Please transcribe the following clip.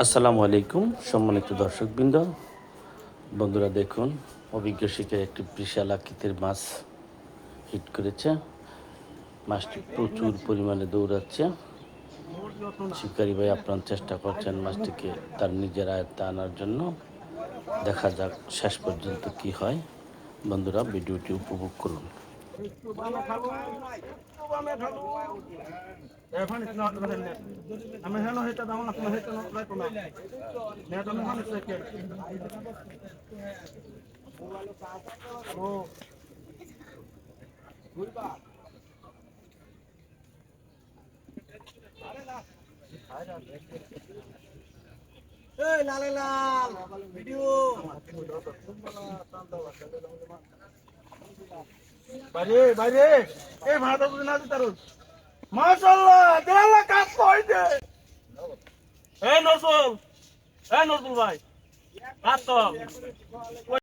আসসালামু আলাইকুম, সম্মানিত দর্শকবৃন্দ। বন্ধুরা দেখুন, অভিজ্ঞ শিকার একটি বিশাল আকৃতির মাছ হিট করেছে। মাছটি প্রচুর পরিমাণে দৌড়াচ্ছে। শিকারী ভাই আপনার চেষ্টা করছেন মাছটিকে তার নিজের আয়ত্তে আনার জন্য। দেখা যাক শেষ পর্যন্ত কি হয়। বন্ধুরা, ভিডিওটি উপভোগ করুন। এখন ইতনাত বলেন না আমি হেন হইতা দাম না হেতা না প্রায় কোনা লাল ভিডিও বাইরে বাইরে এই ভাড়াটা বুঝে না দিতে মাশাল্লাহ দেড় কাজ কইছে। এই নজরুল এই নজরুল ভাই কাজ